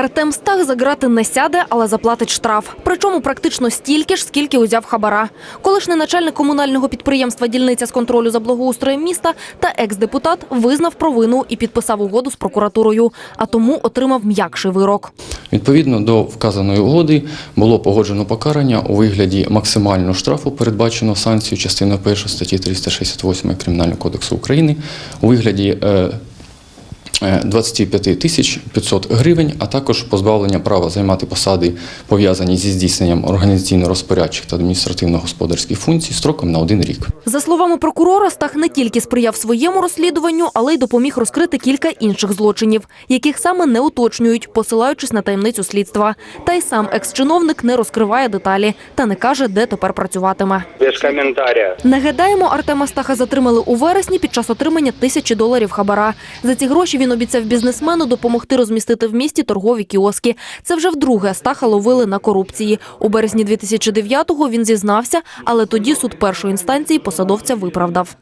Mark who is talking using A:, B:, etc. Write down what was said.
A: Артем Стах за грати не сяде, але заплатить штраф. Причому практично стільки ж, скільки узяв хабара. Колишній начальник комунального підприємства дільниця з контролю за благоустроєм міста та екс-депутат визнав провину і підписав угоду з прокуратурою, а тому отримав м'якший вирок.
B: Відповідно до вказаної угоди було погоджено покарання у вигляді максимального штрафу, передбачено санкцію частиною 1 статті 368 Кримінального кодексу України у вигляді е, 25 тисяч 500 гривень, а також позбавлення права займати посади, пов'язані зі здійсненням організаційно-розпорядчих та адміністративно-господарських функцій строком на один рік.
A: За словами прокурора, Стах не тільки сприяв своєму розслідуванню, але й допоміг розкрити кілька інших злочинів, яких саме не уточнюють, посилаючись на таємницю слідства. Та й сам екс-чиновник не розкриває деталі та не каже, де тепер працюватиме.
C: Без комментария.
A: Нагадаємо, Артема Стаха затримали у вересні під час отримання тисячі доларів хабара. За ці гроші він обіцяв бізнесмену допомогти розмістити в місті торгові кіоски. Це вже вдруге Стаха ловили на корупції. У березні 2009-го він зізнався, але тоді суд першої інстанції посадовця виправдав.